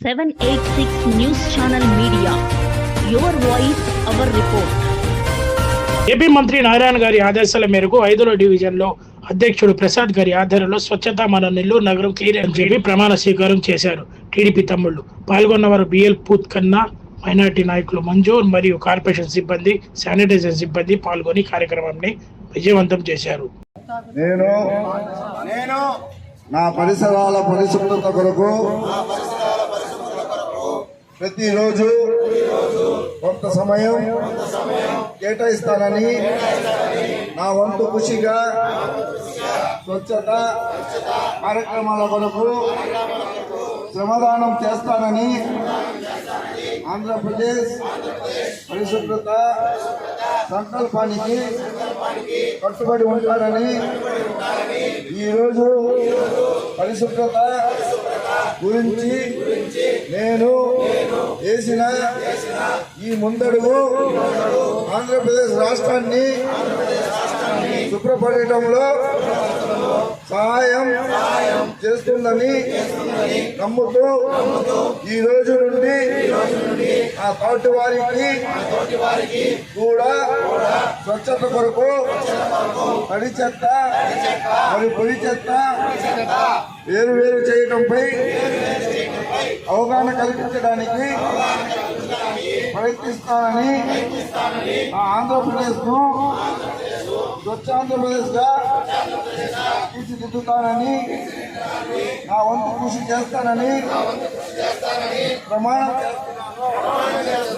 786 News Channel Media. Your voice, our report. AP మంత్రి నారాయణ గారి ఆదేశాల మేరకు ఐదులో డివిజన్లో అధ్యక్షుడు ప్రసాద్ గారి ఆధ్వర్యంలో స్వచ్ఛత మన నెల్లూరు నగరం క్లీన్ అని చెప్పి ప్రమాణ స్వీకారం చేశారు టీడీపీ తమ్ముళ్ళు పాల్గొన్నవారు బిఎల్ పూత్ కన్నా మైనార్టీ నాయకులు మంజు మరియు కార్పొరేషన్ సిబ్బంది శానిటైజర్ సిబ్బంది పాల్గొని కార్యక్రమాన్ని విజయవంతం చేశారు నేను నేను నా పరిసరాల పరిశుభ్రత కొరకు ప్రతిరోజు కొంత సమయం కేటాయిస్తానని నా వంతు కృషిగా స్వచ్ఛత కార్యక్రమాల కొరకు శ్రమదానం చేస్తానని ఆంధ్రప్రదేశ్ పరిశుభ్రత సంకల్పానికి కట్టుబడి ఉంటానని ఈరోజు పరిశుభ్రత గురించి నేను చేసిన ఈ ముందడుగు ఆంధ్రప్రదేశ్ రాష్ట్రాన్ని శుభ్రపడటంలో సహాయం చేస్తుందని నమ్ముతూ ఈ రోజు నుండి ఆ తోటి వారికి కూడా స్వచ్ఛత కొరకు తడి చెత్త మరియు పొడి చెత్త వేరు వేరు చేయడంపై అవగాహన కల్పించడానికి ప్రయత్నిస్తానని ఆ ఆంధ్రప్రదేశ్ను స్వచ్ఛ ఆంధ్రప్రదేశ్గా తీర్చిదిద్దుతానని నా వంతు కృషి చేస్తానని ప్రమాణం చేస్తున్నాను.